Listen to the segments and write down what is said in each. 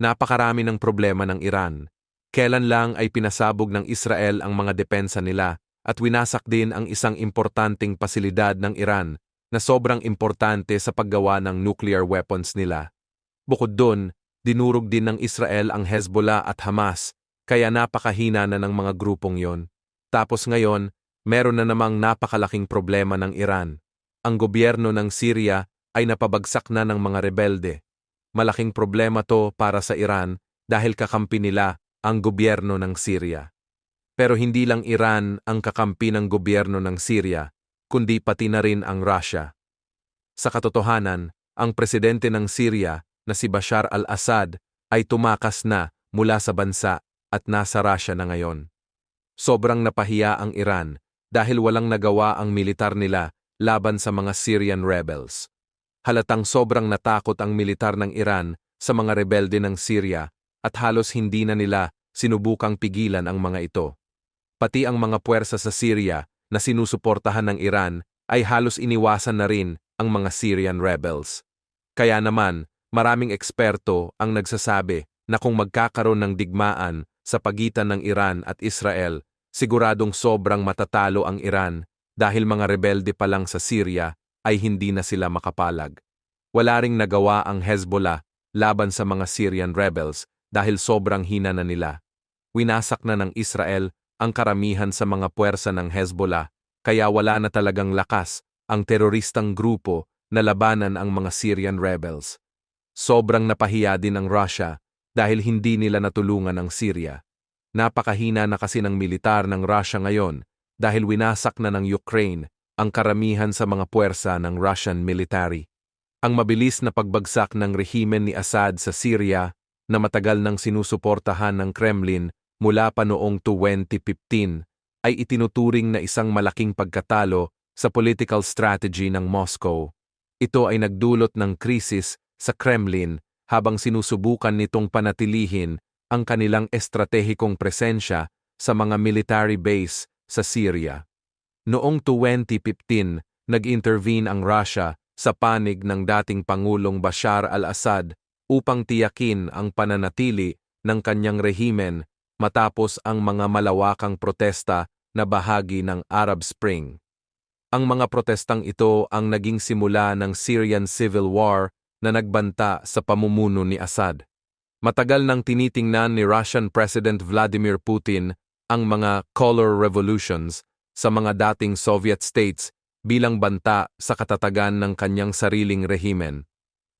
napakarami ng problema ng Iran. Kailan lang ay pinasabog ng Israel ang mga depensa nila at winasak din ang isang importanteng pasilidad ng Iran na sobrang importante sa paggawa ng nuclear weapons nila. Bukod doon, dinurog din ng Israel ang Hezbollah at Hamas, kaya napakahina na ng mga grupong yon. Tapos ngayon, meron na namang napakalaking problema ng Iran. Ang gobyerno ng Syria ay napabagsak na ng mga rebelde. Malaking problema to para sa Iran dahil kakampi nila ang gobyerno ng Syria. Pero hindi lang Iran ang kakampi ng gobyerno ng Syria, kundi pati na rin ang Russia. Sa katotohanan, ang presidente ng Syria na si Bashar al-Assad ay tumakas na mula sa bansa at nasa Russia na ngayon. Sobrang napahiya ang Iran dahil walang nagawa ang militar nila laban sa mga Syrian rebels. Halatang sobrang natakot ang militar ng Iran sa mga rebelde ng Syria at halos hindi na nila sinubukang pigilan ang mga ito. Pati ang mga puwersa sa Syria na sinusuportahan ng Iran ay halos iniwasan na rin ang mga Syrian rebels. Kaya naman, maraming eksperto ang nagsasabi na kung magkakaroon ng digmaan sa pagitan ng Iran at Israel, siguradong sobrang matatalo ang Iran dahil mga rebelde pa lang sa Syria ay hindi na sila makapalag. Wala ring nagawa ang Hezbollah laban sa mga Syrian rebels dahil sobrang hina na nila. Winasak na ng Israel ang karamihan sa mga puwersa ng Hezbollah, kaya wala na talagang lakas ang teroristang grupo na labanan ang mga Syrian rebels. Sobrang napahiya din ang Russia dahil hindi nila natulungan ang Syria. Napakahina na kasi ng militar ng Russia ngayon dahil winasak na ng Ukraine ang karamihan sa mga puwersa ng Russian military. Ang mabilis na pagbagsak ng rehimen ni Assad sa Syria na matagal nang sinusuportahan ng Kremlin mula pa noong 2015 ay itinuturing na isang malaking pagkatalo sa political strategy ng Moscow. Ito ay nagdulot ng krisis sa Kremlin habang sinusubukan nitong panatilihin ang kanilang estratehikong presensya sa mga military base sa Syria. Noong 2015, nag-intervene ang Russia sa panig ng dating Pangulong Bashar al-Assad upang tiyakin ang pananatili ng kanyang rehimen matapos ang mga malawakang protesta na bahagi ng Arab Spring. Ang mga protestang ito ang naging simula ng Syrian Civil War na nagbanta sa pamumuno ni Assad. Matagal nang tinitingnan ni Russian President Vladimir Putin ang mga color revolutions sa mga dating Soviet states bilang banta sa katatagan ng kanyang sariling rehimen.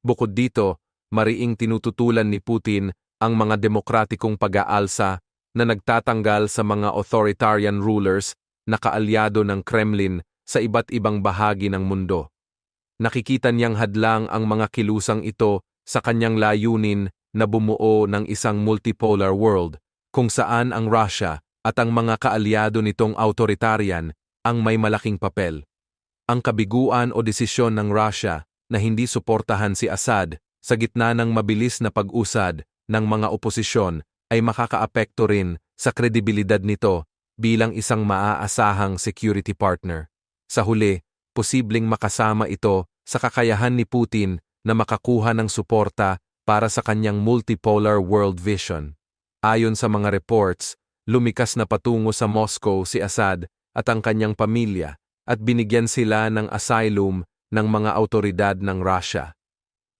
Bukod dito, mariing tinututulan ni Putin ang mga demokratikong pag-aalsa na nagtatanggal sa mga authoritarian rulers na kaalyado ng Kremlin sa iba't ibang bahagi ng mundo. Nakikita niyang hadlang ang mga kilusang ito sa kanyang layunin na bumuo ng isang multipolar world kung saan ang Russia at ang mga kaalyado nitong authoritarian ang may malaking papel. Ang kabiguan o desisyon ng Russia na hindi suportahan si Assad sa gitna ng mabilis na pag-usad ng mga oposisyon ay makakaapekto rin sa kredibilidad nito bilang isang maaasahang security partner. Sa huli, posibleng makasama ito sa kakayahan ni Putin na makakuha ng suporta para sa kanyang multipolar world vision. Ayon sa mga reports, lumikas na patungo sa Moscow si Assad at ang kanyang pamilya at binigyan sila ng asylum ng mga autoridad ng Russia.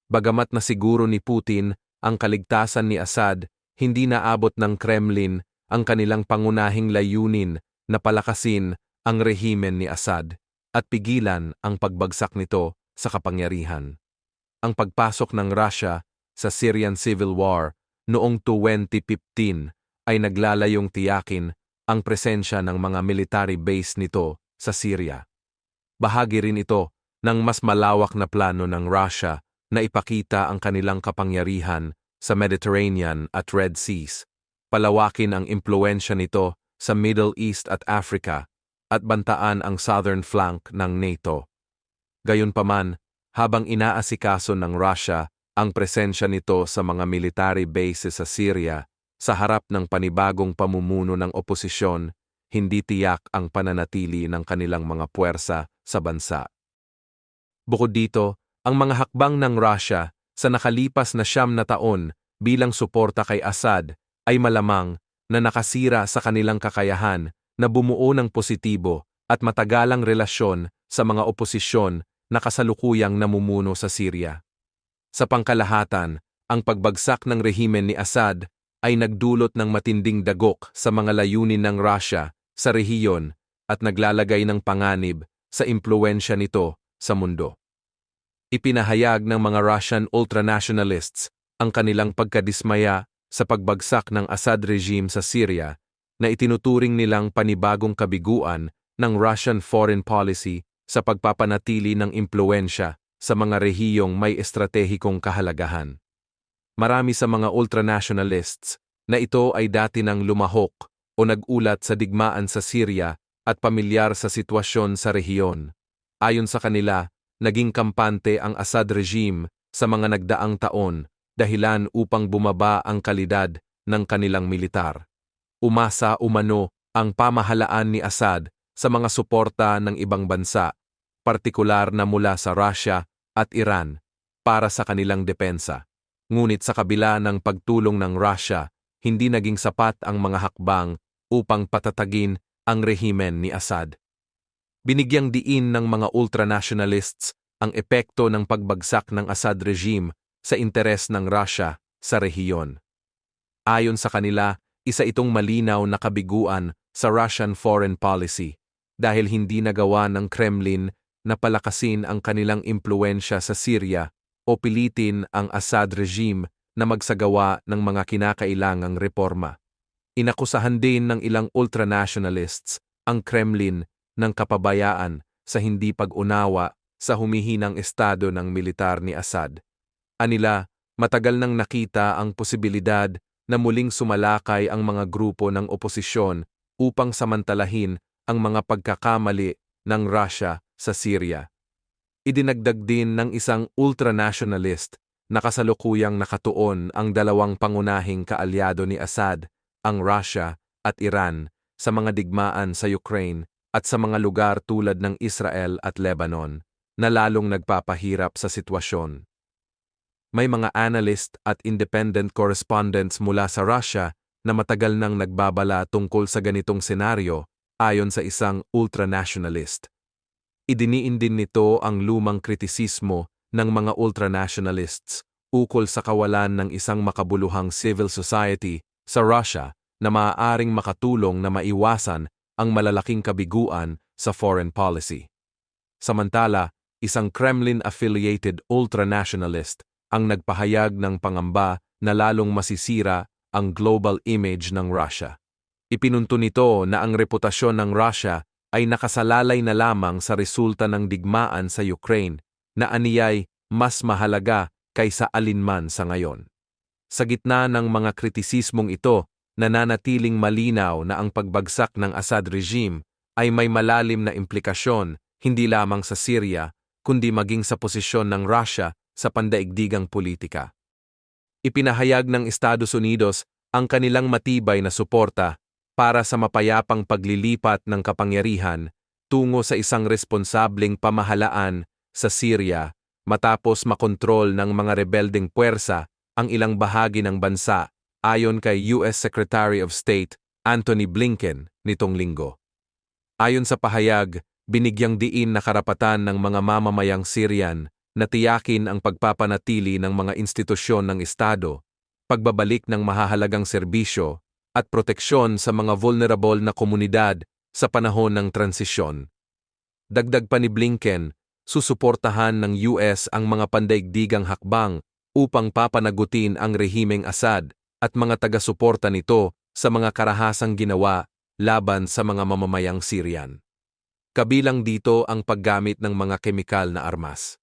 Bagamat na siguro ni Putin ang kaligtasan ni Assad hindi naabot ng Kremlin ang kanilang pangunahing layunin na palakasin ang rehimen ni Assad at pigilan ang pagbagsak nito sa kapangyarihan. Ang pagpasok ng Russia sa Syrian Civil War noong 2015 ay naglalayong tiyakin ang presensya ng mga military base nito sa Syria. Bahagi rin ito ng mas malawak na plano ng Russia na ipakita ang kanilang kapangyarihan sa Mediterranean at Red Seas, palawakin ang impluensya nito sa Middle East at Africa, at bantaan ang southern flank ng NATO. Gayunpaman, habang inaasikaso ng Russia ang presensya nito sa mga military bases sa Syria, sa harap ng panibagong pamumuno ng oposisyon, hindi tiyak ang pananatili ng kanilang mga puwersa sa bansa. Bukod dito, ang mga hakbang ng Russia sa nakalipas na siyam na taon bilang suporta kay Assad ay malamang na nakasira sa kanilang kakayahan na bumuo ng positibo at matagalang relasyon sa mga oposisyon na kasalukuyang namumuno sa Syria. Sa pangkalahatan, ang pagbagsak ng rehimen ni Assad ay nagdulot ng matinding dagok sa mga layunin ng Russia sa rehiyon at naglalagay ng panganib sa impluensya nito sa mundo. Ipinahayag ng mga Russian ultranationalists ang kanilang pagkadismaya sa pagbagsak ng Assad regime sa Syria na itinuturing nilang panibagong kabiguan ng Russian foreign policy sa pagpapanatili ng impluensya sa mga rehiyong may estratehikong kahalagahan. Marami sa mga ultranationalists na ito ay dati nang lumahok o nag-ulat sa digmaan sa Syria at pamilyar sa sitwasyon sa rehiyon. Ayon sa kanila, naging kampante ang Assad regime sa mga nagdaang taon dahilan upang bumaba ang kalidad ng kanilang militar. Umasa umano ang pamahalaan ni Assad sa mga suporta ng ibang bansa, partikular na mula sa Russia at Iran, para sa kanilang depensa. Ngunit sa kabila ng pagtulong ng Russia, hindi naging sapat ang mga hakbang upang patatagin ang rehimen ni Assad. Binigyang diin ng mga ultranationalists ang epekto ng pagbagsak ng Assad regime sa interes ng Russia sa rehiyon. Ayon sa kanila, isa itong malinaw na kabiguan sa Russian foreign policy dahil hindi nagawa ng Kremlin na palakasin ang kanilang impluensya sa Syria o pilitin ang Assad regime na magsagawa ng mga kinakailangang reforma. Inakusahan din ng ilang ultranationalists ang Kremlin ng kapabayaan sa hindi pag-unawa sa humihinang estado ng militar ni Assad. Anila, matagal nang nakita ang posibilidad na muling sumalakay ang mga grupo ng oposisyon upang samantalahin ang mga pagkakamali ng Russia sa Syria. Idinagdag din ng isang ultranationalist na kasalukuyang nakatuon ang dalawang pangunahing kaalyado ni Assad, ang Russia at Iran, sa mga digmaan sa Ukraine at sa mga lugar tulad ng Israel at Lebanon, na lalong nagpapahirap sa sitwasyon may mga analyst at independent correspondents mula sa Russia na matagal nang nagbabala tungkol sa ganitong senaryo ayon sa isang ultranationalist. Idiniin din nito ang lumang kritisismo ng mga ultranationalists ukol sa kawalan ng isang makabuluhang civil society sa Russia na maaaring makatulong na maiwasan ang malalaking kabiguan sa foreign policy. Samantala, isang Kremlin-affiliated ultranationalist ang nagpahayag ng pangamba na lalong masisira ang global image ng Russia. Ipinunto nito na ang reputasyon ng Russia ay nakasalalay na lamang sa resulta ng digmaan sa Ukraine na aniyay mas mahalaga kaysa alinman sa ngayon. Sa gitna ng mga kritisismong ito, nananatiling malinaw na ang pagbagsak ng Assad regime ay may malalim na implikasyon hindi lamang sa Syria kundi maging sa posisyon ng Russia sa pandaigdigang politika. Ipinahayag ng Estados Unidos ang kanilang matibay na suporta para sa mapayapang paglilipat ng kapangyarihan tungo sa isang responsableng pamahalaan sa Syria matapos makontrol ng mga rebeldeng puwersa ang ilang bahagi ng bansa ayon kay US Secretary of State Anthony Blinken nitong linggo. Ayon sa pahayag, binigyang diin na karapatan ng mga mamamayang Syrian na tiyakin ang pagpapanatili ng mga institusyon ng Estado, pagbabalik ng mahahalagang serbisyo, at proteksyon sa mga vulnerable na komunidad sa panahon ng transisyon. Dagdag pa ni Blinken, susuportahan ng US ang mga pandaigdigang hakbang upang papanagutin ang rehimeng Assad at mga taga-suporta nito sa mga karahasang ginawa laban sa mga mamamayang Syrian. Kabilang dito ang paggamit ng mga kemikal na armas.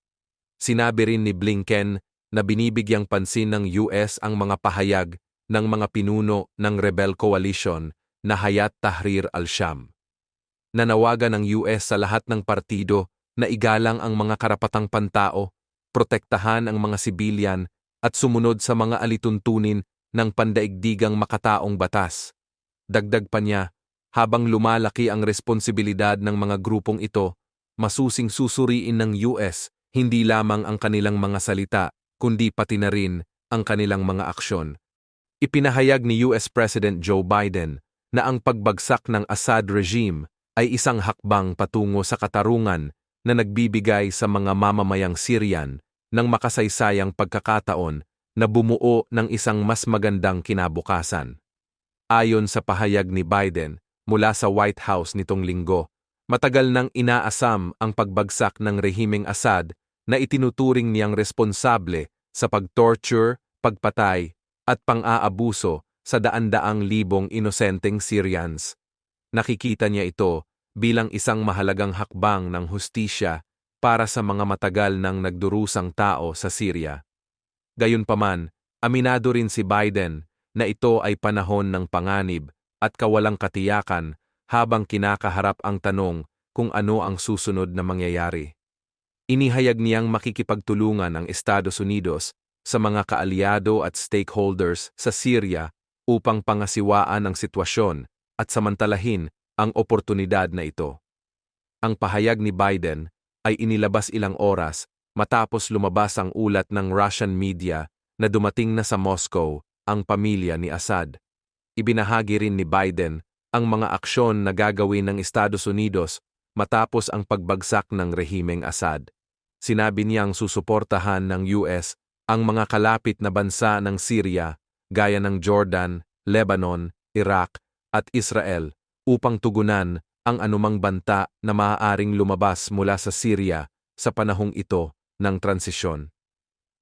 Sinabi rin ni Blinken na binibigyang pansin ng US ang mga pahayag ng mga pinuno ng Rebel Coalition na Hayat Tahrir al-Sham. Nanawagan ng US sa lahat ng partido na igalang ang mga karapatang pantao, protektahan ang mga sibilyan at sumunod sa mga alituntunin ng pandaigdigang makataong batas. Dagdag pa niya, habang lumalaki ang responsibilidad ng mga grupong ito, masusing susuriin ng US hindi lamang ang kanilang mga salita, kundi pati na rin ang kanilang mga aksyon. Ipinahayag ni US President Joe Biden na ang pagbagsak ng Assad regime ay isang hakbang patungo sa katarungan na nagbibigay sa mga mamamayang Syrian ng makasaysayang pagkakataon na bumuo ng isang mas magandang kinabukasan. Ayon sa pahayag ni Biden mula sa White House nitong linggo, matagal nang inaasam ang pagbagsak ng rehimeng Assad na itinuturing niyang responsable sa pagtorture, pagpatay, at pang-aabuso sa daan-daang libong inosenteng Syrians. Nakikita niya ito bilang isang mahalagang hakbang ng hustisya para sa mga matagal nang nagdurusang tao sa Syria. Gayunpaman, aminado rin si Biden na ito ay panahon ng panganib at kawalang katiyakan habang kinakaharap ang tanong kung ano ang susunod na mangyayari. Inihayag niyang makikipagtulungan ang Estados Unidos sa mga kaalyado at stakeholders sa Syria upang pangasiwaan ang sitwasyon at samantalahin ang oportunidad na ito. Ang pahayag ni Biden ay inilabas ilang oras matapos lumabas ang ulat ng Russian media na dumating na sa Moscow ang pamilya ni Assad. Ibinahagi rin ni Biden ang mga aksyon na gagawin ng Estados Unidos matapos ang pagbagsak ng rehimeng Assad. Sinabi niyang susuportahan ng US ang mga kalapit na bansa ng Syria gaya ng Jordan, Lebanon, Iraq at Israel upang tugunan ang anumang banta na maaaring lumabas mula sa Syria sa panahong ito ng transisyon.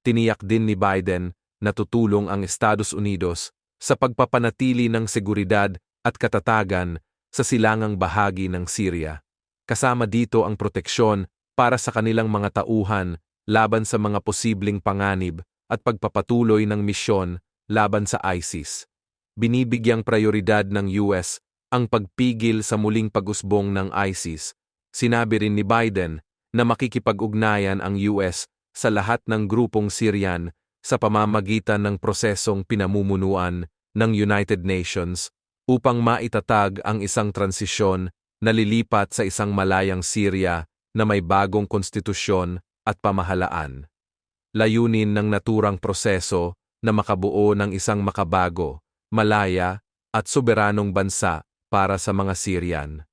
Tiniyak din ni Biden na tutulong ang Estados Unidos sa pagpapanatili ng seguridad at katatagan sa silangang bahagi ng Syria. Kasama dito ang proteksyon para sa kanilang mga tauhan laban sa mga posibleng panganib at pagpapatuloy ng misyon laban sa ISIS. Binibigyang prioridad ng US ang pagpigil sa muling pag-usbong ng ISIS. Sinabi rin ni Biden na makikipag-ugnayan ang US sa lahat ng grupong Syrian sa pamamagitan ng prosesong pinamumunuan ng United Nations upang maitatag ang isang transisyon na lilipat sa isang malayang Syria na may bagong konstitusyon at pamahalaan. Layunin ng naturang proseso na makabuo ng isang makabago, malaya, at soberanong bansa para sa mga Syrian.